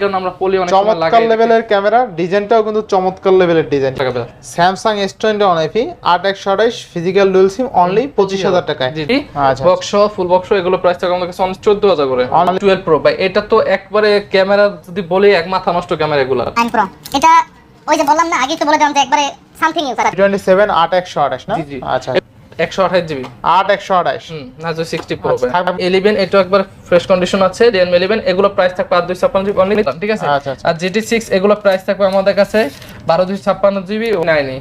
কারণ আমরা পলি অনেক চমৎকার লেভেলের ক্যামেরা ডিজাইনটাও কিন্তু চমৎকার লেভেলের design Samsung S twenty one FE আট একশো আঠাইশ ফিজিক্যাল ডুয়েল সিম অনলি পঁচিশ হাজার টাকায়। আচ্ছা, বক্স ফুল বক্স এগুলো প্রাইস থাকে আমাদের কাছে চোদ্দ হাজার করে। টুয়েলভ প্রো ভাই এটা তো একবারে ক্যামেরা যদি বলি এক মাথা নষ্ট ক্যামেরা এগুলো। এটা ওই যে বললাম না আগেই তো বলে দিলাম যে একবারে সামথিং সেভেন আট একশো আঠাশ না? জি জি। আচ্ছা। একশো আঠাশ জিবি। আট একশো আঠাশ। নাজো সিক্সটি প্রো। ইলেভেন এটা একবার ফ্রেশ কন্ডিশন আছে রিয়েলমি ইলেভেন এগুলো প্রাইস থাকবে আর দুই ছাপ্পান্ন জিবি অনলি ঠিক আছে আচ্ছা, আচ্ছা। আর জিটি সিক্স এগুলো প্রাইস থাকবে আমাদের কাছে বারো দুই ছাপ্পান্ন জিবি নাইনি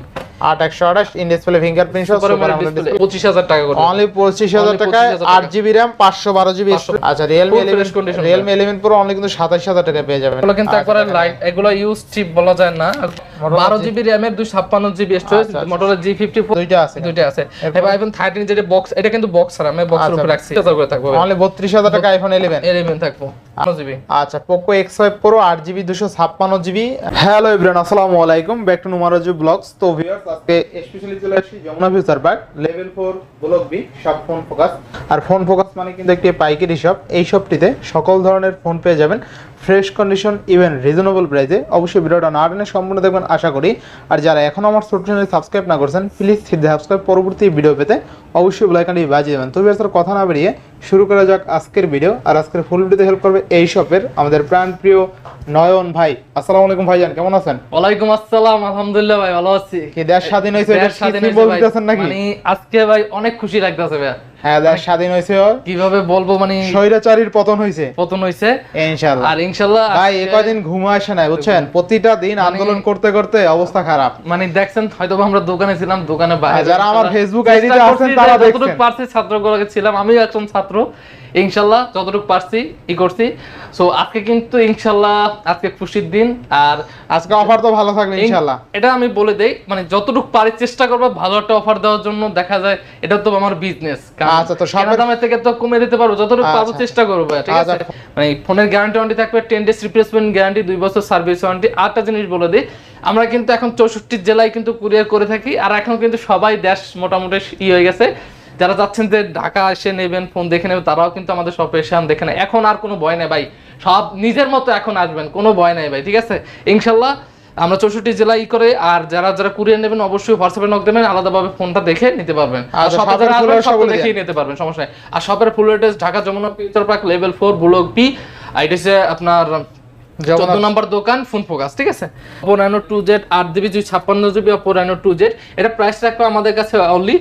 আট একশো আঠাশ ইন ফিঙ্গারপ্রিন্ট পঁচিশ হাজার টাকা অনলি পঁচিশ হাজার টাকায় আট জিবি র্যাম পাঁচশো বারো জিবি আচ্ছা Realme Full eleven fresh condition Realme eleven pro only কিন্তু সাতাশ হাজার টাকায় পেয়ে যাবেন। এগুলো কিন্তু আচ্ছা, একবারে লাইট এগুলো ইউজ চিপ বলা যায় না। বারো জিবি র্যামের দুই ছাপ্পান্ন জিবি স্টোরেজ আচ্ছা, আচ্ছা। জি ফিফটি দুইটা আছে। দুইটা আছে। এবার আইফোন থার্টিন যেটা বক্স এটা কিন্তু বক্স আর আমি বক্সের আচ্ছা। রাখছি। করে থাকবে। অনলি বত্রিশ হাজার টাকা আইফোন ইলেভেন এলিভেন থাকব। আচ্ছা পোকো এক্স ফাইভ প্রো আট জিবি, দুশো ছাপ্পান্ন জিবি। হ্যালো ইব্রান আসসালামু আলাইকুম। ব্যাক টু ব্লগস তো ভিউয়ার্স আজকে স্পেশালি চলে আসছি Jamuna future level four block B সব ফোন ফোকাস আর ফোন ফোকাস মানে কিন্তু একটি পাইকারি শপ এই শপটিতে সকল ধরনের ফোন পেয়ে যাবেন। ফ্রেশ কন্ডিশন ইভেন রিজনেবল প্রাইসে অবশ্যই ভিডিওটা না টেনে সম্পূর্ণ দেখবেন আশা করি। আর যারা এখনও আমার ছোট চ্যানেল সাবস্ক্রাইব না করছেন প্লিজ সাবস্ক্রাইব পরবর্তী ভিডিও পেতে অবশ্যই বেলাইকানটি বাজিয়ে দেবেন। তো ভিউয়ার্স কথা না বেরিয়ে শুরু করা যাক আজকের ভিডিও আর আজকের ফুল ভিডিওতে হেল্প করবে এই শপের আমাদের প্রাণ প্রিয় নয়ন ভাই। আসসালামু আলাইকুম ভাইজান কেমন আছেন? ওয়ালাইকুম আসসালাম আলহামদুলিল্লাহ ভাই ভালো আছি। কি দেশ স্বাধীন হয়েছে এটা দেশ স্বাধীন বলতেছেন নাকি? মানে আজকে ভাই অনেক খুশি লাগতেছে ভাই হ্যাঁ দেশ স্বাধীন হয়েছে কীভাবে বলব মানে স্বৈরাচারীর পতন হয়েছে। পতন হইছে ইনশাআল্লাহ। আর ইনশাল্লাহ ভাই এ আজকে- ঘুম আসে নাই বুঝছেন? প্রতিটা দিন মানে- আন্দোলন করতে করতে অবস্থা খারাপ। মানে দেখছেন হয়তো আমরা দোকানে ছিলাম দোকানে বাইরে যারা আমার চেষ্টা Facebook ID তে করছি আছেন যে তারা যতটুকু পারছি ছাত্রগুলোকে ছিলাম আমিও একজন ছাত্র। ইনশাল্লাহ যতটুকু পারছি ই করছি। সো আজকে কিন্তু ইনশাল্লাহ আজকে খুশির দিন আর আজকে অফার তো ভালো থাকবে ইনশাআল্লাহ। এটা আমি বলে দেই মানে যতটুকু পারি চেষ্টা করব ভালো একটা অফার দেওয়ার জন্য দেখা যায় এটা তো আমার বিজনেস আচ্ছা, তো দামের থেকে তো কমে দিতে পারব যতটুকু পারব আচ্ছা। চেষ্টা করব ঠিক আছে আচ্ছা। মানে ফোনের গ্যারান্টি ওয়ারেন্টি থাকবে ডেজ রিপ্লেসমেন্ট গ্যারান্টি দুই বছর সার্ভিস ওয়ারেন্টি আটটা জিনিস বলে দিই আমরা কিন্তু এখন চৌষট্টি জেলায় কিন্তু কুরিয়ার করে থাকি আর এখন কিন্তু সবাই দেশ মোটামুটি ই হয়ে গেছে যারা যাচ্ছেন যে ঢাকা এসে নেবেন ফোন দেখে নেবেন তারাও কিন্তু আমাদের শপে এসে আম দেখে এখন আর কোনো ভয় নেই ভাই সব নিজের মতো এখন আসবেন কোনো ভয় নাই ভাই ঠিক আছে ইনশাল্লাহ আমরা চৌষট্টি জেলায় ই করে আর যারা যারা কুরিয়ার নেবেন অবশ্যই হোয়াটসঅ্যাপে নক দেবেন আলাদাভাবে ফোনটা দেখে নিতে পারবেন। আর শপে নিতে পারবেন সমস্যা নেই। আর শপের full address Dhaka Jamuna future park level four block B এটা হচ্ছে আপনার চোদ্দ নম্বর দোকান ফোন ফোকাস ঠিক আছে? ওপো টু জেড আট জিবি দুই ছাপ্পান্ন জিবি টু জেড এটা প্রাইস রাখবে আমাদের কাছে অনলি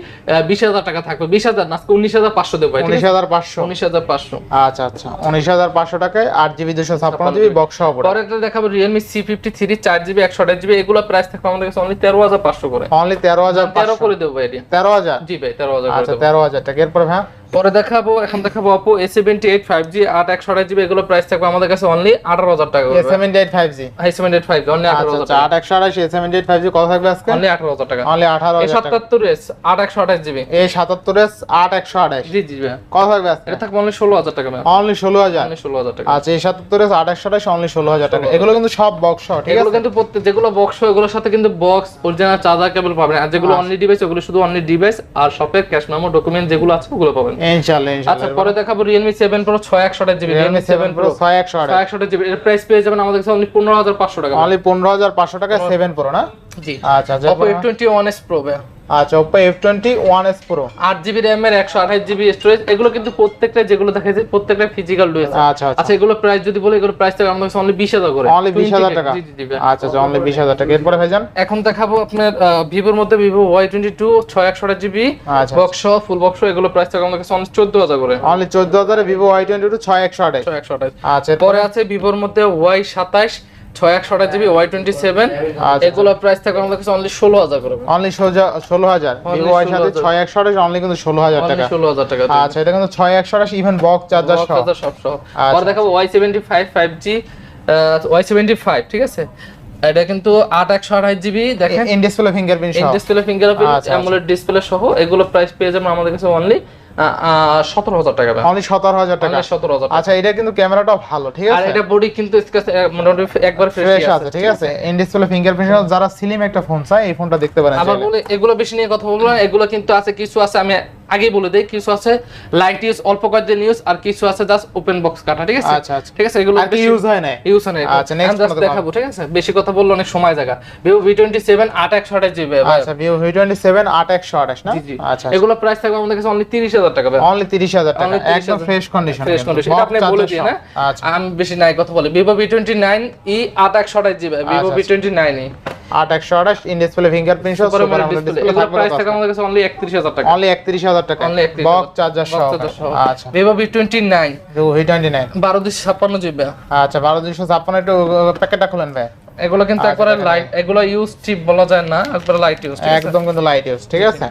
বিশ হাজার টাকা থাকবে। বিশ হাজার না উনিশ হাজার পাঁচশো দেবো উনিশ হাজার পাঁচশো। উনিশ হাজার পাঁচশো। আচ্ছা আচ্ছা। উনিশ হাজার পাঁচশো টাকায় আট জিবি দুশো ছাপ্পান্ন জিবি বক্স সহ পরে একটা দেখাবো রিয়েলমি সি ফিফটি থ্রি চার জিবি একশো আঠাশ জিবি এগুলো প্রাইস থাকবে আমাদের কাছে অনলি তেরো হাজার পাঁচশো করে। অনলি তেরো হাজার তেরো করে দেবো ভাই তেরো হাজার? জি ভাই তেরো হাজার আচ্ছা তেরো হাজার টাকা। এরপর হ্যাঁ পরে দেখাবো এখন দেখাবো Oppo A seventy eight five G আট একশো আঠাশ জিবি এগুলো প্রাইস থাকবে আমাদের কাছে অনলি আঠারো হাজার টাকা A seventy eight five G hi seventy eight five only আঠারো আচ্ছা হাজার আচ্ছা আট একশো আঠাশ A seventy eight five G কত থাকবে আজকে? অনলি আঠারো হাজার টাকা। অনলি আঠারো সাতাত্তর এস আট একশো আঠাশ জিবি এই সাতাত্তর এস আট একশো আঠাশ জি জি কত থাকবে আজকে? এটা থাকবে অনলি ষোলো হাজার টাকা অনলি ষোলো হাজার। অনলি ষোলো হাজার টাকা। আচ্ছা এই সাতাত্তর এস আট একশো আঠাশ অনলি ষোলো হাজার টাকা। এগুলো কিন্তু সব বক্স ঠিক এগুলো আছে? কিন্তু প্রত্যেক যেগুলো বক্স এগুলোর সাথে কিন্তু বক্স অরিজিনাল চার্জার কেবল পাবেন। আর যেগুলো। অনলি ডিভাইস ওগুলো শুধু অনলি ডিভাইস আর শপের ক্যাশ মেমো ডকুমেন্ট যেগুলো আছে ওগুলো পাবেন। ইনশাল্লাহ আচ্ছা পরে দেখাবো রিয়েলমি সেভেন Pro ছয় একশো জিবি ছয় একশো ছয় একশো আঠাশ জিবি এর প্রাইস পেয়ে যাবেন আমাদের কাছে অনলি পনেরো হাজার পাঁচশো টাকা। অনলি পনেরো হাজার পাঁচশো টাকা সেভেন Pro না? জি। আচ্ছা আচ্ছা ওয়ান এস প্রো আচ্ছা এস প্রো আট জিবি র্যাম এর একশো আঠাশ জিবি স্টোরেজ এগুলো কিন্তু প্রত্যেকটা যেগুলো দেখা যায় প্রত্যেকটা ফিজিক্যাল ডুয়েস আচ্ছা আচ্ছা। আচ্ছা এগুলো প্রাইস যদি বলি এগুলো প্রাইস থাকে আমাদের কাছে অনলি বিশ হাজার করে। অনলি বিশ হাজার টাকা। জি জি জি আচ্ছা আচ্ছা অনলি বিশ হাজার টাকা। এরপরে ভাইজান? এখন দেখাবো আপনার ভিভোর মধ্যে ভিভো ওয়াই টোয়েন্টি টু ছয় একশো আঠাশ জিবি আচ্ছা বক্স ফুল বক্স এগুলো প্রাইস থাকে আমাদের কাছে অনলি চোদ্দ হাজার করে। অনলি চোদ্দ হাজারে ভিভো ওয়াই টোয়েন্টি টু ছয় একশো আঠাশ। ছয় একশো আঠাশ। আচ্ছা পরে আছে ভিভোর মধ্যে ওয়াই সাতাশ ছয় একশো আঠাশ জিবি ওয়াই টোয়েন্টি সেভেন আচ্ছা। এগুলো প্রাইস আমাদের কাছে অনলি ষোলো হাজার করে। অনলি ষোলো হাজার ভিভো ওয়াই সাথে ছয় একশো আঠাশ অনলি কিন্তু ষোলো হাজার টাকা। ষোলো হাজার টাকা আচ্ছা এটা কিন্তু ছয় একশো আঠাশ ইভেন বক্স চার্জার সব সহ। আচ্ছা। দেখাবো Y seventy five five G Y seventy five ঠিক আছে? এটা কিন্তু আট একশো আঠাশ জিবি দেখেন। ইন ডিসপ্লে ফিঙ্গারপ্রিন্ট ইন সহ ডিসপ্লে ফিঙ্গারপ্রিন্ট আচ্ছা, আচ্ছা। অ্যামোলেড ডিসপ্লে সহ এগুলো প্রাইস পেয়ে যাবেন আমাদের কাছে অনলি সতেরো হাজার টাকা অনলি সতেরো হাজার টাকা। সতেরো হাজার আচ্ছা এটা কিন্তু ক্যামেরাটাও ভালো ঠিক আর এটা বডি কিন্তু মোটামুটি একবার ফ্রেশ ফ্রেশ আছে ঠিক আছে? ইন ফিঙ্গারপ্রিন্ট যারা সিলিম একটা ফোন চায় এই ফোনটা দেখতে পারেন আবার বলে এগুলো বেশি নিয়ে কথা বলব না। এগুলো কিন্তু আছে কিছু আছে আমি আগেই বলে দেই কিছু আছে লাইট ইউজ অল্প কয়েকদিন ইউজ আর কিছু আছে জাস্ট ওপেন বক্স কাটা ঠিক আছে? আচ্ছা, আচ্ছা। ঠিক আছে এগুলো আর ইউজ হয় না ইউজ হয় না আচ্ছা, দেখাবো? ঠিক আছে? বেশি কথা বললে অনেক সময় জায়গা। ভিভো ভি টোয়েন্টি সেভেন আট একশো আঠাশ জিবি আচ্ছা ভিভো ভি টোয়েন্টি সেভেন আট একশো আঠাশ না? জি জি। আচ্ছা এগুলো প্রাইস থাকবে আমাদের কাছে অনলি তিরিশ হাজার টাকা ভাই। অনলি তিরিশ হাজার টাকা একদম ফ্রেশ কন্ডিশন ফ্রেশ কন্ডিশন এটা আপনি বলে দিন আচ্ছা। আমি বেশি নাই কথা বলি। Vivo V twenty nine E আট একশো আঠাশ জিবি ভিভো আচ্ছা, ভি টোয়েন্টি নাইন ই। আট একশো আঠাশ ইন ডিসপ্লে ফিঙ্গারপ্রিন্ট সহ সুপার সুপার ডিসপ্লে ডিসপ্লে এগুলো প্রাইস থাকবে আমাদের কাছে অনলি একত্রিশ হাজার টাকা। অনলি একত্রিশ হাজার টাকা। অনলি বক্স চার্জার সহ। আচ্ছা। ভিভো টোয়েন্টি নাইন ভিভো বারো দুশো জিবি। আচ্ছা বারো দুশো ছাপ্পান্ন একটু প্যাকেটটা খুলেন ভাই। এগুলো কিন্তু আচ্ছা, একবারে লাইট এগুলো ইউজ চিপ বলা যায় না একবারে লাইট ইউজ একদম কিন্তু লাইট ইউজ ঠিক আছে?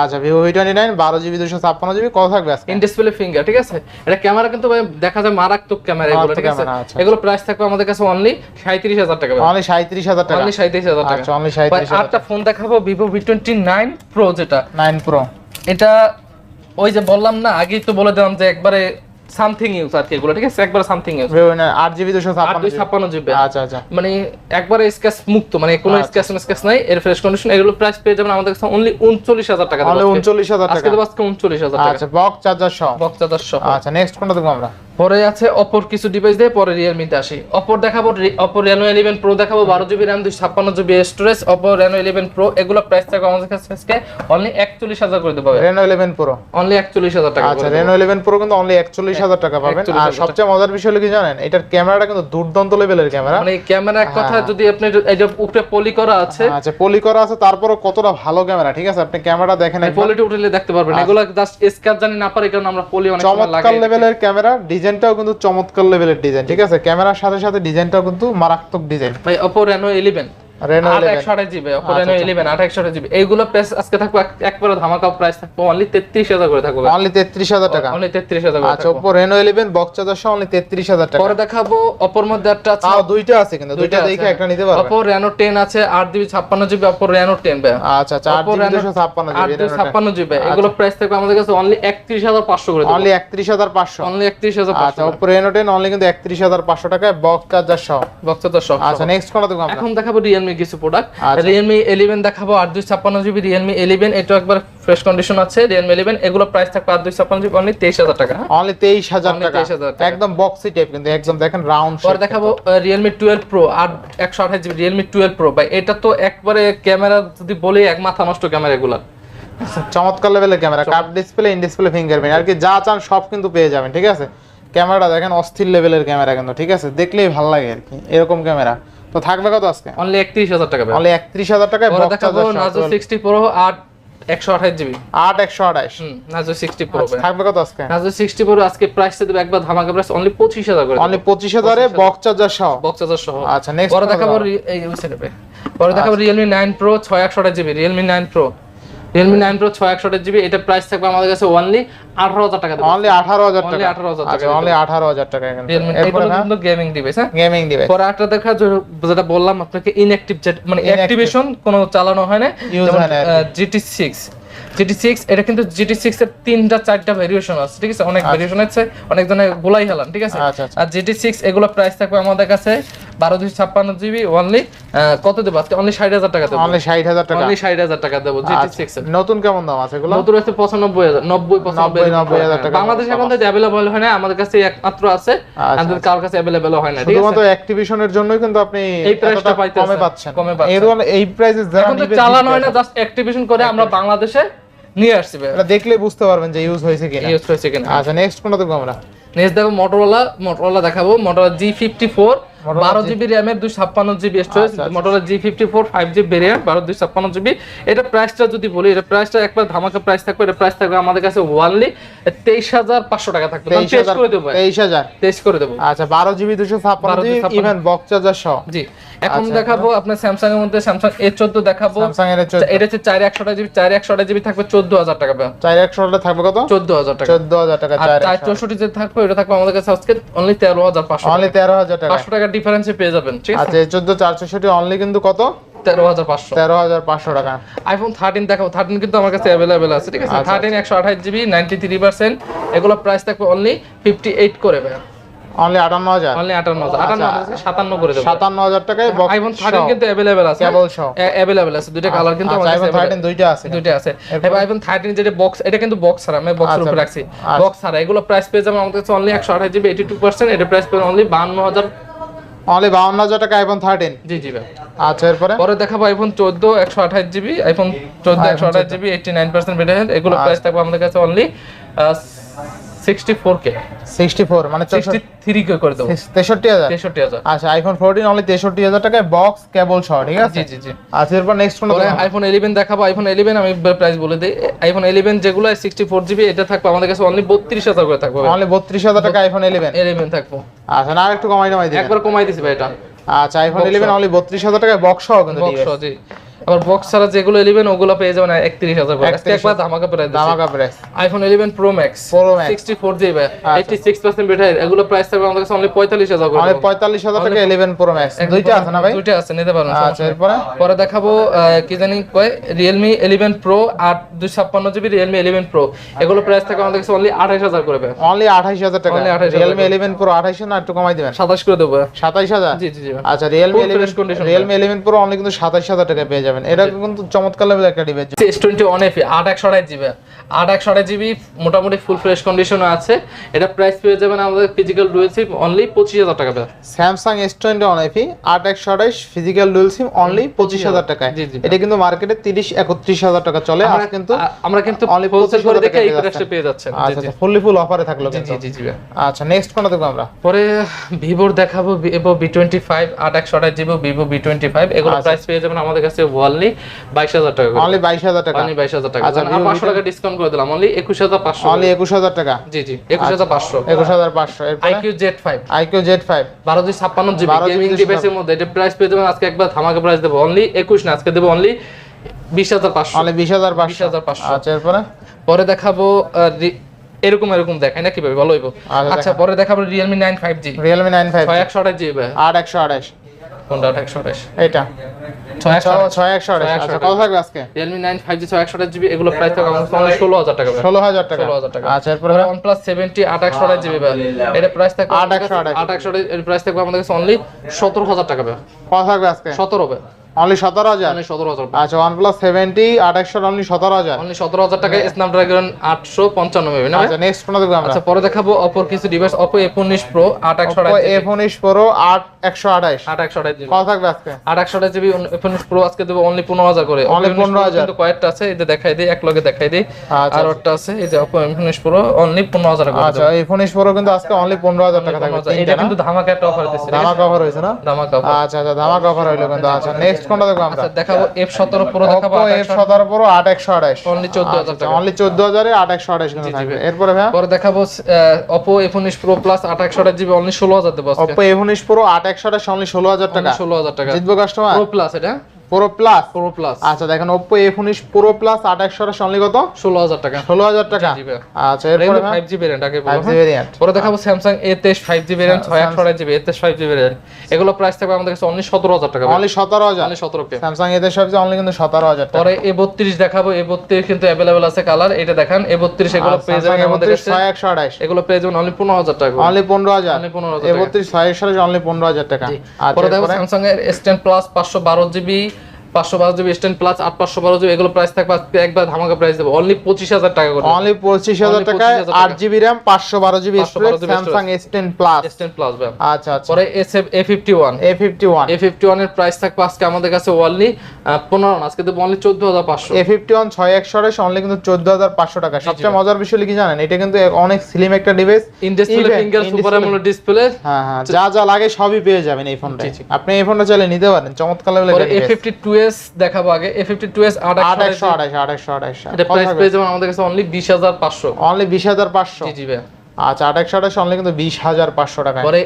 আচ্ছা ভিভো ভি টোয়েন্টি নাইন বারো জিবি দুশো ছাপ্পান্ন জিবি কত থাকবে ইন ডিসপ্লে ফিঙ্গার ঠিক আছে? এটা ক্যামেরা কিন্তু ভাই দেখা যায় মারাত্মক ক্যামেরা এগুলো ঠিক আছে? আচ্ছা। এগুলো প্রাইস থাকবে আমাদের কাছে অনলি সাঁত্রিশ হাজার টাকা অনলি সাঁত্রিশ হাজার টাকা। অনলি সাঁত্রিশ হাজার টাকা। আচ্ছা অনলি সাঁত্রিশ আরেকটা ফোন দেখাবো Vivo V twenty nine pro যেটা। নাইন প্রো এটা ওই যে বললাম না আগেই তো বলে দিলাম যে একবারে সামথিং ইউজ আর কি এগুলো ঠিক আছে? একবারে সামথিং ইউজ আট জিবি দুশো আর ছাপ্পান্ন জিবি। আচ্ছা আচ্ছা। মানে একবারে স্ক্যাচ মুক্ত মানে কোনো আচ্ছা। স্ক্যাচ স্ক্যাচ নাই এর ফ্রেশ কন্ডিশন এগুলো প্রাইস পেয়ে যাবেন আমাদের কাছে অনলি উনচল্লিশ হাজার টাকা অনলি উনচল্লিশ হাজার আজকে টাকা দেবো আজকে উনচল্লিশ হাজার টাকা। আচ্ছা বক্স চার্জার সহ। বক্স চার্জার সহ। আচ্ছা নেক্সট কোনটা দেখব আমরা? পরে আছে অপর কিছু ডিভাইস দিয়ে পরে রিয়েলমিতে আসি। অপর দেখাবো অপর রেনো ইলেভেন প্রো দেখাবো বারো জিবি র্যাম দুই ছাপ্পান্ন GB storage Oppo Reno eleven pro এগুলো প্রাইস থাকবে আমাদের কাছে আজকে অনলি একচল্লিশ হাজার করে দেবো রেনো ইলেভেন প্রো অনলি একচল্লিশ হাজার টাকা আচ্ছা রেনো ইলেভেন প্রো কিন্তু অনলি একচল্লিশ হাজার টাকা পাবেন। আর সবচেয়ে মজার বিষয় হলো কি জানেন এটার ক্যামেরাটা কিন্তু দুর্দান্ত লেভেলের ক্যামেরা। মানে ক্যামেরা এক হ্যাঁ। কথা যদি আপনি উপরে পলি করা আছে। হ্যাঁ, আচ্ছা পলি করা আছে তারপরে কতটা ভালো ক্যামেরা ঠিক আছে? আপনি ক্যামেরা দেখেন পলিটা উঠলে দেখতে পারবেন। এগুলো জাস্ট স্ক্যাচ জানি না পারে কারণ আমরা পলি অনেক চমৎকার লেভেলের ক্যামেরা ডিজাইনটাও কিন্তু চমৎকার লেভেলের ডিজাইন ঠিক আছে? ক্যামেরার সাথে সাথে ডিজাইনটাও কিন্তু মারাত্মক ডিজাইন ভাই Oppo Reno 11 এইগুলো প্রাইস আজকে থাকবে একবারে ধামাকা প্রাইস থাকবে অনলি তেত্রিশ হাজার করে থাকবে। অনলি তেত্রিশ হাজার টাকা। অনলি তেত্রিশ হাজার আচ্ছা Oppo Reno eleven box charger সহ অনলি তেত্রিশ হাজার টাকা। পরে দেখাবো অপর মধ্যে একটা আছে। দুইটা আছে কিন্তু দুইটা দেখে একটা নিতে পারবেন অপো রেনো টেন আছে আট জিবি ছাপ্পান্ন জিবি অপো রেনো টেন ভাই আচ্ছা আচ্ছা আট Oppo জিবি Reno- দুশো ছাপ্পান্ন জিবি জিবি ছাপ্পান্ন জিবি এগুলো প্রাইস থাকবে আমাদের কাছে অনলি একত্রিশ হাজার পাঁচশো করে অনলি একত্রিশ হাজার পাঁচশো। অনলি একত্রিশ হাজার আচ্ছা ওপো রেনো টেন অনলি কিন্তু একত্রিশ হাজার পাঁচশো টাকায় বক্স চার্জার সহ। বক্সা আচ্ছা নেক্সট কোনটা দেখব এখন দেখাবো রিয়েলমি কিছু প্রোডাক্ট। রিয়েলমি ইলেভেন দেখাবো আট দুই ছাপ্পান্ন জিবি রিয়েলমি ইলেভেন এটা একবার ফ্রেশ কন্ডিশন আছে রিয়েলমি ইলেভেন এগুলো প্রাইস থাকবে আট দুই ছাপ্পান্ন জিবি অনলি তেইশ হাজার টাকা হ্যাঁ? অনলি তেইশ হাজার 23,000 টাকা। একদম বক্সি টাইপ কিন্তু একদম দেখেন রাউন্ড পরে দেখাবো রিয়েলমি টুয়েলভ প্রো আট একশো আঠাশ জিবি রিয়েলমি টুয়েলভ প্রো ভাই এটা তো একবারে ক্যামেরা যদি বলি এক মাথা নষ্ট ক্যামেরা এগুলা। চমৎকার লেভেলের ক্যামেরা কাপ ডিসপ্লে ইন ডিসপ্লে ফিঙ্গারপ্রিন্ট আর কি যা চান সব কিন্তু পেয়ে যাবেন ঠিক আছে? ক্যামেরাটা দেখেন অস্থির লেভেলের ক্যামেরা কিন্তু ঠিক আছে? দেখলেই ভালো লাগে আর কি এরকম ক্যামেরা। তো থাকবে কত আজকে? অনলি একত্রিশ হাজার টাকা অনলি একত্রিশ হাজার টাকায় পরে বক্স দেখাবো নাজো চার্জার সিক্সটি প্রো আট একশো আঠাশ জিবি আট একশো আঠাশ। হুম নাজো সিক্সটি প্রো থাকবে কত আজকে? নাজো সিক্সটি প্রো আজকে প্রাইসটা দেবে একবার ধামাকা প্রাইস অনলি পঁচিশ হাজার করে অনলি 25000 এ বক্স চার্জার সহ। বক্স চার্জার সহ। আচ্ছা নেক্সট পরে দেখাবো এই ওয়েবসাইটে পরে দেখাবো। রিয়েলমি নাইন প্রো ছয় একশো আঠাশ GB Realme nine pro Realme nine pro ছয় একশো জিবি এটা প্রাইস থাকবে আমাদের কাছে অনলি আঠারো হাজার টাকা দেবো অনলি আঠারো হাজার Only আঠারো 18,000 টাকা only অনলি আঠারো হাজার টাকা এখানে রিয়েলমি এগুলো কিন্তু গেমিং ডিভাইস হ্যাঁ? গেমিং ডিভাইস পরে আটটা দেখা যেটা বললাম আপনাকে ইনঅ্যাক্টিভ মানে অ্যাক্টিভেশন কোনো চালানো হয় না যেমন হয় না আর কি। জিটি সিক্স জিটি সিক্স এটা কিন্তু জিটি সিক্স এর তিনটা চারটা ভেরিয়েশন আছে ঠিক আছে? অনেক ভেরিয়েশন আছে অনেক জনের গোলাই হেলান ঠিক আছে? আচ্ছা, আচ্ছা। আর জিটি সিক্স এগুলো প্রাইস থাকবে আমাদের কাছে বারো ছাপ্পান্ন জিবি অনলি কত দেবো আজকে? অনলি ষাট হাজার টাকা দেবো। অনলি ষাট হাজার টাকা। অনলি ষাট হাজার টাকা দেবো জিটি আচ্ছা, সিক্স এর। নতুন কেমন দাম আছে এগুলো? নতুন আছে পঁচানব্বই হাজার নব্বই পঁচানব্বই নব্বই, হাজার টাকা। বাংলাদেশে এখন অ্যাভেলেবল হয় না আমাদের কাছে একমাত্র আছে। আচ্ছা, আমাদের কারোর কাছে অ্যাভেলেবল হয় না ঠিক আছে? শুধুমাত্র অ্যাক্টিভিশনের জন্যই কিন্তু আপনি এই price টা এতটা পাইতেছেন, কমে পাচ্ছেন। কমে পাচ্ছেন। এই প্রাইসে যারা চালানো হয় না জাস্ট অ্যাক্টিভেশন করে আমরা বাংলাদেশে নিয়ে আসছি ভাই। এটা দেখলে বুঝতে পারবেন যে ইউজ হয়েছে কিনা। ইউজ হয়েছে কিনা। আচ্ছা নেক্সট কোনটা দেখব আমরা? নেক্সট দেখো মোটরোলা মোটরোলা দেখাবো। মোটরোলা জি ফিফটি ফোর বারো জিবি র্যামের দুই ছাপ্পান্ন GB storage. Motorola G fifty four five GB variant বারো দুই ছাপ্পান্ন জিবি এটা প্রাইসটা যদি বলি এটা প্রাইসটা একবার ধামাকা প্রাইস থাকবে এটা প্রাইস থাকবে আমাদের কাছে ওয়ানলি তেইশ হাজার পাঁচশো টাকা থাকবে। তেইশ করে দেবো তেইশ হাজার টেস্ট করে দেবো। আচ্ছা বারো জিবি দুশো ছাপ্পান্ন জিবি ইভেন বক্স চার্জার সহ। জি। এখন আচ্ছা, দেখাবো আপনার স্যামসাং এর মধ্যে স্যামসাং এ চোদ্দ দেখাবো। এটা হচ্ছে চার একশো জিবি চার একশো জিবি থাকবে চোদ্দ হাজার টাকা চার একশো থাকবে কত? চোদ্দ হাজার টাকা। চোদ্দ হাজার টাকা চার চৌষট্টি যে থাকবে ওটা থাকবে আমাদের কাছে আজকে অনলি তেরো হাজার পাঁচশো অনলি তেরো হাজার টাকা। পাঁচশো টাকার ডিফারেন্সে পেয়ে যাবেন ঠিক আছে? আচ্ছা চোদ্দ চার চৌষট্টি অনলি কিন্তু কত? তেরো হাজার পাঁচশো। তেরো হাজার পাঁচশো টাকা। আইফোন থার্টিন দেখাবো থার্টিন কিন্তু আমার কাছে অ্যাভেলেবেল আছে ঠিক আছে? আচ্ছা, থার্টিন একশো আঠাশ জিবি নাইনটি থ্রি পার্সেন্ট এগুলো প্রাইস থাকবে অনলি ফিফটি এইট করে অনলি আটান্ন হাজার? অনলি আটান্ন হাজার। আটান্ন হাজার সাতান্ন করে দেবো। সাতান্ন হাজার টাকায় বক্স আইফোন থার্টিন কিন্তু অ্যাভেলেবেল আছে। কেবল সহ। অ্যাভেলেবেল আছে। দুইটা কালার কিন্তু আচ্ছা আমাদের আইফোন কাছে থার্টিন available। দুইটা আছে। দুইটা আছে। আইফোন থার্টিন যেটা বক্স এটা কিন্তু বক্স ছাড়া আমি বক্সের আচ্ছা, রাখছি আচ্ছা। বক্স ছাড়া। এগুলো প্রাইস পেয়ে যাবে আমাদের কাছে অনলি একশো আঠাশ জিবি এটা প্রাইস পেয়ে অনলি বান্ন হাজার। অনলি বাউন্ন হাজার টাকা আইফোন থার্টিন জি জি ভাই। আচ্ছা এরপরে? পরে দেখাবো আইফোন চোদ্দ একশো আঠাশ জিবি আইফোন চোদ্দ একশো আঠাশ GB eighty nine percent variant এগুলো। প্রাইস থাকবে আমাদের কাছে only sixty four K sixty four মানে সিক্সটি থ্রি কে করে দেবো। তেষট্টি হাজার। তেষট্টি হাজার। আচ্ছা আইফোন ফোরটিন অনলি তেষট্টি হাজার টাকায় বক্স কেবল সহ ঠিক আছে? জি জি জি। আচ্ছা এরপর নেক্সট ফোন আইফোন ইলেভেন দেখাবো। আইফোন ইলেভেন আমি প্রাইস বলে দিই। আইফোন ইলেভেন যেগুলো সিক্সটি ফোর জিবি এটা থাকবে আমাদের কাছে অনলি বত্রিশ হাজার করে থাকবে অনলি বত্রিশ হাজার টাকা আইফোন ইলেভেন ইলেভেন থাকব। আচ্ছা না আর একটু কমাই নামাই দিবেন। একবার কমাই দিছি ভাই এটা। আচ্ছা আইফোন Box ইলেভেন সহ। অনলি বত্রিশ হাজার টাকায় বক্স সহ কিন্তু বক্স দিবে। জি। আবার বক্স ছাড়া যেগুলো ইলেভেন ওগুলো পেয়ে যাবেন একত্রিশ হাজার করে। একবার ধামাকা price দামাকা price iPhone eleven pro max Pro Max। Sixty four GB. Eighty six percent better এগুলো প্রাইস থাকবে আমাদের কাছে অনলি পঁয়তাল্লিশ হাজার করে। পঁয়তাল্লিশ হাজার টাকা ইলেভেন প্রো ম্যাক্স দুইটা আছে না ভাই? দুইটা আছে নিতে পারেন আচ্ছা এরপরে? পরে দেখাবো কি জানি কয়? রিয়েলমি ইলেভেন প্রো আট দুই ছাপ্পান্ন জিবি রিয়েলমি ইলেভেন প্রো এগুলো প্রাইস থাকবে আমাদের কাছে অনলি আঠাইশ হাজার করে ভাই। অনলি আঠাইশ হাজার টাকা। 28,000 রিয়েলমি ইলেভেন প্রো আঠাইশ না একটু কমাই দিবেন? সাতাশ করে দেবো। সাতাইশ হাজার? জি জি আচ্ছা Realme Full eleven fresh condition Realme eleven pro only কিন্তু সাতাইশ হাজার টাকা পেয়ে যাবেন। এটা কিন্তু চমৎকার লেভেল একটা device S twenty one FE আট একশো আড়াই জিবি আট একশো আড়াই জিবি মোটামুটি ফুল ফ্রেশ কন্ডিশনে আছে। এটা প্রাইস পেয়ে যাবেন আমাদের ফিজিক্যাল ডুয়েল সিম অনলি পঁচিশ হাজার টাকা ভাই। Samsung S twenty one FE আট একশো আঠাইশ ফিজিক্যাল ডুয়েল সিম অনলি পঁচিশ হাজার টাকায়। এটা কিন্তু মার্কেটে তিরিশ একত্রিশ হাজার টাকা চলে। আমরা কিন্তু আমরা কিন্তু অনলি হোলসেল 25,000 করে টাকা দেখে এই পেয়ে যাচ্ছেন। পেয়ে যাচ্ছেন। জি, আচ্ছা আচ্ছা ফুললি ফুল অফারে থাকল জি জি জি আচ্ছা নেক্সট কোনটা দেখব আমরা? পরে ভিভোর দেখাবো ভিভো বি টোয়েন্টি ফাইভ আট একশো আঠাশ GB Vivo V twenty five এগুলো আচ্ছা। প্রাইস পেয়ে যাবেন আমাদের কাছে টাকা অনলি বাইশ হাজার টাকা। অনলি আচ্ছা, ডিসকাউন্ট করে দিলাম। অনলি অনলি জি জি এরপরে? জিবি। গেমিং ডিভাইসের মধ্যে এটা প্রাইস পেয়ে যাবেন। আজকে একবার ধামাকা প্রাইস দেবো। অনলি না আজকে দেবো অনলি বিশ হাজার পাঁচশো। অনলি বিশ হাজার পাঁচশো। 20,500 আচ্ছা এরপরে? পরে দেখাবো এরকম এরকম দেখাই না কীভাবে? ভালো হইব আচ্ছা, আচ্ছা পরে দেখাবো Realme nine five G Realme nine five ছয় একশো আঠাশ জিবি। আট একশো আঠাশ। কোনটা আট একশো আঠাশ? এটা ছয় একশো ছয়- ছয় একশো একশো আঠাশ। কত থাকবে আজকে? রিয়েলমি নাইন ফাইভ জি ছয় একশো জিবি এগুলো প্রাইস থাকবে ষোলো হাজার টাকা ষোলো হাজার টাকা। ষোলো হাজার টাকা। আচ্ছা এরপরে? ওয়ান প্লাস সেভেন্টি আট একশো আঠাশ জিবি। এটা প্রাইস থাকবে আট একশো আট একশো এর প্রাইস থাকবে আমাদের কাছে অনলি সতেরো হাজার টাকা। কত থাকবে আজকে? সতেরো ভাই। অনলি সতেরো হাজার? অনলি সতেরো হাজার। আচ্ছা ওয়ান প্লাস সেভেন্টি আট একশো অনলি সতেরো হাজার। অনলি সতেরো হাজার টাকায় স্ন্যাপড্রাগন আটশো পঞ্চান্ন মেবি না? আচ্ছা নেক্সট কোনটা দেখব আমরা। আচ্ছা পরে দেখাবো অপর কিছু ডিভাইস উনিশ প্রো আট একশো আঠাশ আট একশো আঠাশ। জিবি কত থাকবে আজকে? আট একশো আঠাশ জিবি এফ উনিশ আজকে দেবো অনলি পনেরো হাজার করে। Only Oppo F19 Pro 15,000 কিন্তু কয়েকটা আছে যে দেখাই দিই এক লগে দেখাই দিই। আচ্ছা, আর ওটা আছে এই যে এফ উনিশ প্রো অনলি পনেরো হাজার করে আচ্ছা এই ফোন প্রো কিন্তু আজকে অনলি পনেরো হাজার টাকা থাকবে এটা কিন্তু ধামাকা একটা অফার দিচ্ছে ধামাকা অফার হয়েছে না? ধামাকা offer। আচ্ছা আচ্ছা ধামাকা অফার হইল কিন্তু আচ্ছা নেক্সট কোনটা দেখব আমরা। আচ্ছা দেখাবো এফ সতেরো প্রো দেখাবো Oppo F সতেরো প্রো আট একশো আঠাশ অনলি চোদ্দ হাজার টাকা। অনলি চোদ্দ হাজারে আট একশো আঠাশ কিন্তু থাকবে। এরপরে ভাই পরে দেখাবো প্রো প্লাস আট একশো আঠাশ জিবি অনলি ষোলো হাজার দেবো আজকে। Oppo এফ উনিশ প্রো আট একশো আঠাশ অনলি ষোলো হাজার টাকা। ষোলো হাজার টাকা। জিতবো কাস্টমার প্রো প্লাস এটা? প্রো প্লাস প্রো প্লাস আচ্ছা দেখেন Oppo এফ উনিশ প্রো প্লাস আট একশো আঠাশ অনলি কত? ষোলো হাজার টাকা। ষোলো হাজার টাকা। জি ভাই। আচ্ছা এরপরে ফাইভ জি ভেরিয়েন্ট আগে বলব জি ভেরিয়েন্ট পরে দেখাবো এ তেইশ ফাইভ জি ভেরিয়েন্ট ছয় একশো আঠাশ জিবি এ তেইশ ফাইভ জি ভেরিয়েন্ট এগুলো প্রাইস থাকবে আমাদের কাছে অনলি সতেরো হাজার টাকা অনলি সতেরো হাজার। অনলি সতেরো কে স্যামসাং এদের সবচেয়ে অনলি কিন্তু সতেরো হাজার টাকা। পরে এ বত্রিশ দেখাবো এ বত্রিশ কিন্তু অ্যাভেলেবেল আছে কালার এটা দেখান। এ বত্রিশ এগুলো পেয়ে যাবেন আমাদের কাছে। ছয় একশো আঠাশ। এগুলো পেয়ে যাবেন অনলি পনেরো হাজার টাকা অনলি পনেরো হাজার। Only 15,000 এ টাকা। বত্রিশ ছয় একশো আঠাশ অনলি পনেরো হাজার টাকা। আচ্ছা পরে দেখো এরপরে? স্যামসাং এর এস টেন প্লাস পাঁচশো বারো জিবি টেন প্লাস আট পাঁচশো বারো জিবি এগুলো প্রাইস থাকবে একবার ধামাকা প্রাইস দেবো। অনলি পঁচিশ হাজার টাকা করে। অনলি পঁচিশ হাজার টাকায় 25,000 টাকা। আট জিবি র্যাম পাঁচশো বারো GB Samsung S ten plus S ten plus ব্যাম আচ্ছা আচ্ছা। পরে S A fifty one A fifty one A fifty ওয়ানের প্রাইস থাকবে আজকে আমাদের কাছে অনলি পনেরো আজকে দেবো অনলি চোদ্দ হাজার পাঁচশো। এ ফিফটি ওয়ান ছয় একশো আঠাশ অনলি কিন্তু চোদ্দ হাজার পাঁচশো টাকা। সবচেয়ে মজার বিষয় কি জানেন? এটা কিন্তু অনেক স্লিম একটা device in display finger super AMOLED display হ্যাঁ হ্যাঁ যা যা লাগে সবই পেয়ে যাবেন এই ফোনটা। আপনি এই ফোনটা চাইলে নিতে পারেন। চমৎকার লেভেলের এ ফিফটি টু এস দেখাবো আগে এ ফিফটি টু এস আট এটা প্রাইস পেয়ে যাবেন আমাদের কাছে অনলি বিশ হাজার পাঁচশো। অনলি বিশ হাজার পাঁচশো। জি জি ভাই আচ্ছা আট একশো আঠাশ কিন্তু বিশ হাজার পাঁচশো টাকা পরে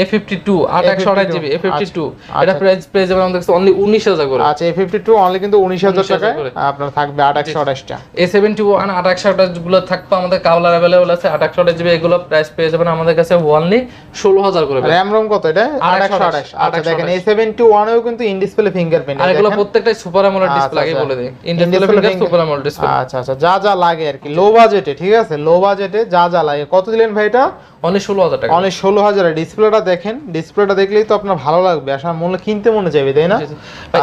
এ ফিফটি টু আট একশো আঠাশ জিবি এ ফিফটি টু এটা। প্রাইস পেয়ে যাবেন আমাদের অনলি উনিশ হাজার করে। আচ্ছা এ ফিফটি টু অনলি কিন্তু উনিশ হাজার 19,000 টাকায় আপনার থাকবে আট একশো আঠাশটা। এ সেভেন্টি ওয়ান আট একশো আঠাশগুলো থাকবে আমাদের কাউলার অ্যাভেলেবল আছে আট একশো আঠাশ জিবি এগুলো প্রাইস পেয়ে যাবেন আমাদের কাছে অনলি ষোলো হাজার করে র্যাম রোম কত এটা? আট একশো আঠাশ আচ্ছা দেখেন এ সেভেন্টি ওয়ানেও কিন্তু ইন ডিসপ্লে ফিঙ্গারপ্রিন্ট আর এগুলো প্রত্যেকটাই সুপার অ্যামোলেড ডিসপ্লে আগে বলে দিই। In display finger super AMOLED display আচ্ছা আচ্ছা যা যা লাগে আর কি। লো বাজেটে ঠিক আছে? লো বাজেটে যা যা লাগে। কত দিলেন ভাই এটা? অনেক ষোলো হাজার টাকা। অনেক ষোলো হাজার। ডিসপ্লেটা দেখেন ডিসপ্লেটা দেখলেই তো আপনার ভালো লাগবে আসার মনে কিনতে মনে যাবে তাই না?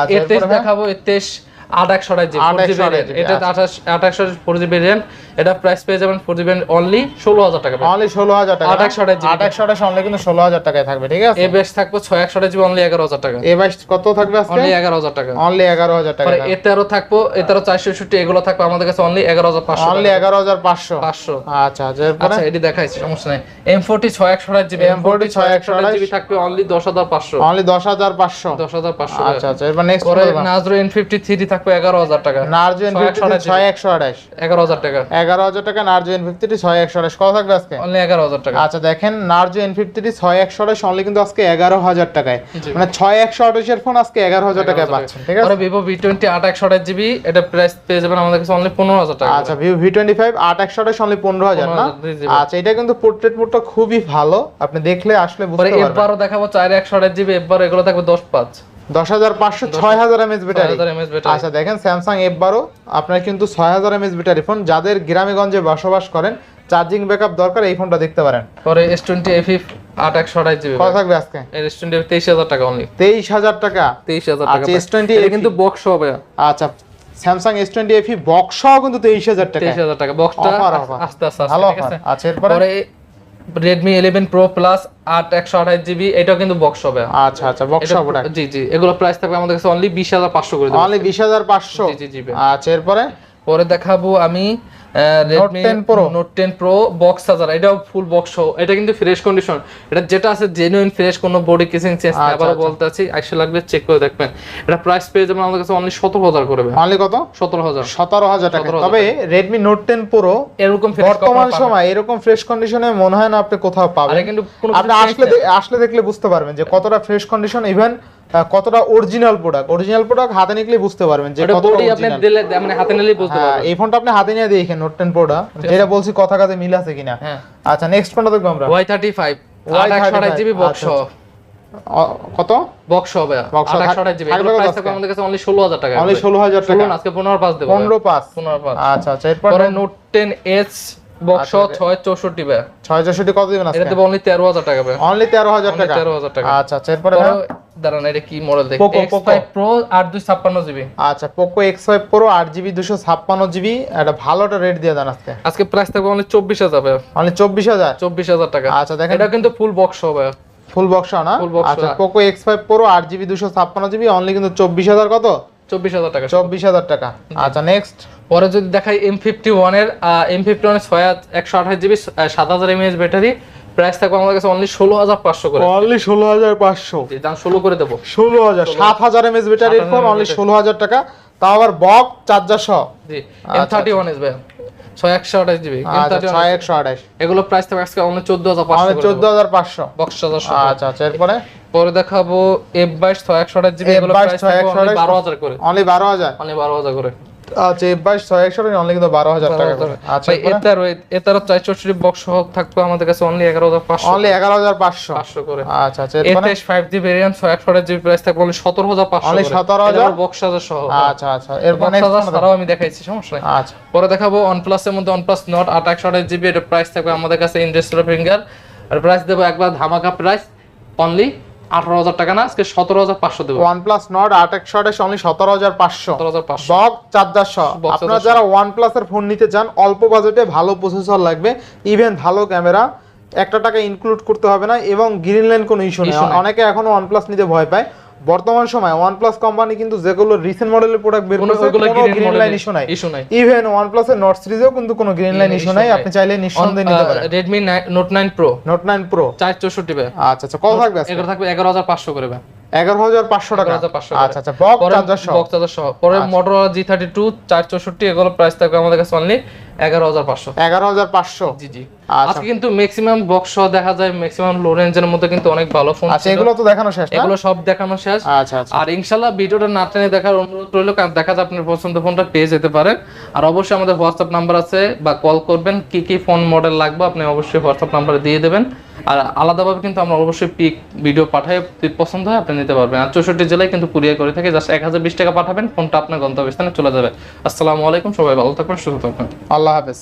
এর? দেখাবো এর তেইশ আট একশো এটা আচ্ছা। আঠাশ আট একশো ফোর জিবি র্যাম এটা প্রাইস পেয়ে যাবেন ফোর জিবি অনলি ষোলো হাজার টাকা অনলি ষোলো হাজার টাকা আঠাশ। আট একশো আঠাশ অনলি কিন্তু ষোলো হাজার টাকায় থাকবে ঠিক আছে? এ বেশ থাকবে ছয় একশো আঠাশ জিবি অনলি এগারো হাজার টাকা। এ বাইশ কত থাকবে আজকে? অনলি এগারো হাজার টাকা। অনলি এগারো হাজার টাকা পরে এ তেরো থাকব এ তেরো চারশো ষষ্টি এগুলো থাকবে আমাদের কাছে অনলি এগারো হাজার পাঁচশো অনলি এগারো হাজার পাঁচশো? পাঁচশো। আচ্ছা আচ্ছা আচ্ছা এটি দেখাইছি সমস্যা নাই। এম ফোরটি ছয় একশো আঠাশ জিবি এম ফোরটি ছয় একশো আঠাশ জিবি থাকবে অনলি দশ হাজার পাঁচশো। অনলি দশ হাজার পাঁচশো? দশ হাজার পাঁচশো আচ্ছা আচ্ছা এরপর নেক্সট নাজরো এন ফিফটি থ্রি থাকবে এগারো হাজার টাকা। নার্জো এন একশো ছয় একশো আঠাশ এগারো হাজার টাকা। এগারো হাজার টাকা নার্জো এন ফিফটি ছয় একশো কত থাকবে আজকে? অনলি এগারো হাজার টাকা। আচ্ছা দেখেন নার্জো এন ফিফটি ছয় একশো অনলি কিন্তু আজকে এগারো হাজার টাকায়। মানে ছয় একশো ফোন আজকে এগারো হাজার টাকায় পাচ্ছেন ঠিক আছে? ভিভো ভি টোয়েন্টি আট একশো আঠাশ জিবি এটা প্রাইস পেয়ে যাবেন আমাদের কাছে অনলি পনেরো হাজার টাকা আচ্ছা ভিভো ভি টোয়েন্টি ফাইভ আট একশো আঠাশ অনলি পনেরো হাজার না? 15,000 জি, জি। আচ্ছা এটা কিন্তু পোর্ট্রেট মোডটা খুবই ভালো। আপনি দেখলে আসলে এবারও দেখাবো চার একশো আঠাশ জিবি এবার এগুলো থাকবে দশ পাঁচ। দশ হাজার পাঁচশো ছয় হাজার এমএস ব্যাটারি 6000 mAh ব্যাটারি। আচ্ছা দেখেন স্যামসাং এফ বারো আপনার কিন্তু ছয় হাজার এমএস ব্যাটারি ফোন যাদের গ্রামে বসবাস করেন চার্জিং ব্যাকআপ দরকার এই ফোনটা দেখতে পারেন। পরে এস টোয়েন্টি এফি আট একশো আঠাশ জিবি কত থাকবে আজকে? এস টোয়েন্টি তেইশ হাজার টাকা অনলি তেইশ হাজার টাকা? তেইশ হাজার টাকা আচ্ছা, S20 কিন্তু বক্স হবে আচ্ছা Samsung S twenty FE box কিন্তু তেইশ হাজার টাকা। তেইশ হাজার টাকা। বক্সটা। আস্তে আস্তে ভালো আচ্ছা এরপরে? রেডমি ইলেভেন প্রো প্লাস আট একশো আঠাশ জিবি এটাও কিন্তু বক্স হবে আচ্ছা আচ্ছা বক্স হবে জি জি এগুলো প্রাইস থাকবে আমাদের কাছে অনলি বিশ হাজার পাঁচশো করে দেবো। অনলি বিশ হাজার পাঁচশো? জি, জি। আচ্ছা এরপরে? পরে দেখাবো আমি Redmi 10 Pro। Note ten pro box হাজার এটাও ফুল বক্স এটা কিন্তু ফ্রেশ কন্ডিশন এটা যেটা আছে জেনুইন ফ্রেশ কোনো বডি কিসিং চেঞ্জ আচ্ছা, আচ্ছা। বলতে আছি আইসে লাগবে চেক করে দেখবেন। এটা প্রাইস পেয়ে যাবেন আমাদের কাছে অনলি সতেরো হাজার করবে অনলি কত? সতেরো হাজার। সতেরো হাজার টাকা। 17,000 তবে এরকম বর্তমান সময় এরকম ফ্রেশ কন্ডিশনে মনে হয় না আপনি কোথাও পাবেন। কিন্তু আপনি আসলে আসলে দেখলে বুঝতে পারবেন যে কতটা ফ্রেশ কন্ডিশন ইভেন কতটা অরিজিনাল প্রোডাক্ট অরিজিনাল প্রোডাক্ট হাতে নিলে বুঝতে পারবেন যে কতটা আপনি দিলে মানে হাতে বুঝতে হ্যাঁ, পারবেন। এই ফোনটা আপনি হাতে নিয়ে দেখেন নোট টেন প্রোটা যেটা বলছি কথা কাজে মিল আছে কিনা। হ্যাঁ। আচ্ছা নেক্সট ফোনটা দেখব আমরা। ওয়াই থার্টি ফাইভ আট একশো আঠাশ জিবি বক্স আচ্ছা, কত? বক্স হবে জিবি। প্রাইস থাকবে আমাদের কাছে অনলি টাকা অনলি টাকা। আজকে পনেরো পাঁচ দেবো। পনেরো পাঁচ। পনেরো পাঁচ। আচ্ছা আচ্ছা এরপর নোট টেন এস বক্স আচ্ছা, okay. ছয় চৌষট্টি ব্যয় ছয় চৌষট্টি কত দিবেন এটা আজকে? দেবো অনলি তেরো হাজার টাকা ব্যয় অনলি তেরো হাজার Only টাকা। 13,000 টাকা। আচ্ছা আচ্ছা এরপরে পরে ভাই? দাঁড়ান এটা কি মডেল দেখি আচ্ছা পোকো এক্স ফাইভ প্রো আট জিবি দুশো ছাপ্পান্ন জিবি একটা ভালো একটা রেট দিয়ে দেন আজকে। আজকে প্রাইস থাকবে অনলি চব্বিশ হাজার অনলি চব্বিশ হাজার? চব্বিশ হাজার টাকা। আচ্ছা দেখেন। এটা কিন্তু ফুল বক্স হবে ফুল বক্স না? আচ্ছা পোকো এক্স ফাইভ প্রো আট জিবি দুশো ছাপ্পান্ন জিবি অনলি কিন্তু কত? টাকা। টাকা। আচ্ছা নেক্সট পরে যদি দেখাই ব্যাটারি প্রাইস থাকবে আমাদের কাছে অনলি ষোলো হাজার পাঁচশো করে। অনলি ষোলো হাজার পাঁচশো। দাম ষোলো করে দেবো। ষোলো হাজার সাত হাজার এমএস ফোন অনলি ষোলো হাজার টাকা। তাও আবার বক চার্জার সহ। জি এম থার্টি ওয়ান এস ভাই ছয় একশো আঠাশ জিবি আচ্ছা ছয় একশো আঠাশ। এগুলো প্রাইস থাকবে আজকে অনলি চোদ্দ হাজার পাঁচশো চোদ্দ হাজার পাঁচশো। বক্স হাজার আচ্ছা আচ্ছা এরপরে? পরে দেখাবো এফ বাইশ ছয় একশো আঠাশ জিবি এগুলো F22 প্রাইস থাকবে বারো হাজার করে। অনলি বারো হাজার। অনলি বারো হাজার করে। আচ্ছা এফ বাইশ ছয় একশো অনলি কিন্তু বারো হাজার টাকা আচ্ছা ভাই এটারও এটারও বক্স সহ থাকবে আমাদের কাছে অনলি এগারো হাজার পাঁচশো। অনলি এগারো হাজার পাঁচশো। পাঁচশো করে। আচ্ছা আচ্ছা এরপরে? ফাইভ জি ভেরিয়েন্ট ছয় একশো জিবি প্রাইস থাকবে অনলি সতেরো হাজার পাঁচশো Only 17,000? বক্স হাজার? সহ। আচ্ছা আচ্ছা এরপর বক্স হাজার ছাড়াও আমি দেখাইছি সমস্যা নেই। আচ্ছা। পরে দেখাবো OnePlus এর মধ্যে OnePlus Nord আট একশো আঠাশ জিবি প্রাইস থাকবে আমাদের কাছে ইন্ডাস্ট্রিয়াল ফিঙ্গার আর প্রাইস দেবো একবার ধামাকা প্রাইস অনলি আঠারো হাজার টাকা না? আজকে সতেরো হাজার পাঁচশো দেবো। ওয়ান প্লাস নট আট একশো আঠাশ অনলি সতেরো হাজার পাঁচশো। সতেরো হাজার পাঁচশো। বক চার্জার সহ আপনারা যারা ওয়ান প্লাসের ফোন নিতে চান অল্প বাজেটে ভালো প্রসেসর লাগবে। ইভেন ভালো ক্যামেরা একটা টাকা ইনক্লুড করতে হবে না এবং গ্রিন লাইন কোনো ইস্যু নেই। অনেকে এখনও ওয়ান প্লাস নিতে ভয় পায়। বর্তমান সময় প্লাস কোম্পানি কিন্তু যেগুলো রিসেন্ট মডেলের প্রোডাক্ট বের করেছে কোনো গ্রিন লাইন ইস্যু নাই। issue নাই। ইভেন ওয়ান প্লাসের নট সিরিজেও কিন্তু কোনো গ্রিন লাইন ইস্যু নাই। আপনি চাইলে নিঃসন্দেহে নিতে পারেন। Note nine pro note nine pro চার চৌষট্টি ভাই আচ্ছা আচ্ছা কত থাকবে? এগুলো থাকবে এগারো হাজার পাঁচশো করে ভাই এগারো হাজার পাঁচশো টাকা। এগারো হাজার পাঁচশো আচ্ছা আচ্ছা বক চার্জার সহ। বক্স চার্জার সহ। পরে থার্টি টু চার চৌষট্টি এগুলো প্রাইস থাকবে আমাদের কাছে অনলি এগারো হাজার পাঁচশো। এগারো হাজার পাঁচশো। জি জি। আচ্ছা। আজকে কিন্তু ম্যাক্সিমাম বক্স সহ দেখা যায় ম্যাক্সিমাম লো রেঞ্জের মধ্যে কিন্তু অনেক ভালো ফোন আচ্ছা এগুলো তো দেখানো শেষ এগুলো সব দেখানো শেষ। আচ্ছা আচ্ছা। আর ইনশাল্লাহ ভিডিওটা না টেনে দেখার অনুরোধ রইল কারণ দেখা যায় আপনার পছন্দ ফোনটা পেয়ে যেতে পারেন আর অবশ্যই আমাদের হোয়াটসঅ্যাপ নাম্বার আছে বা কল করবেন কি কি ফোন মডেল লাগবে আপনি অবশ্যই হোয়াটসঅ্যাপ নাম্বারে দিয়ে দেবেন। আর আলাদাভাবে কিন্তু আমরা অবশ্যই পিক ভিডিও পাঠাই পছন্দ হয় আপনি নিতে পারবেন। আর চৌষট্টি জেলায় কিন্তু কুরিয়ার করে থাকে জাস্ট এক হাজার বিশ টাকা পাঠাবেন ফোনটা আপনার গন্তব্যস্থানে চলে যাবে। আসসালামু আলাইকুম সবাই ভালো থাকবেন সুস্থ থাকবেন। আল্লাহ হাফেজ।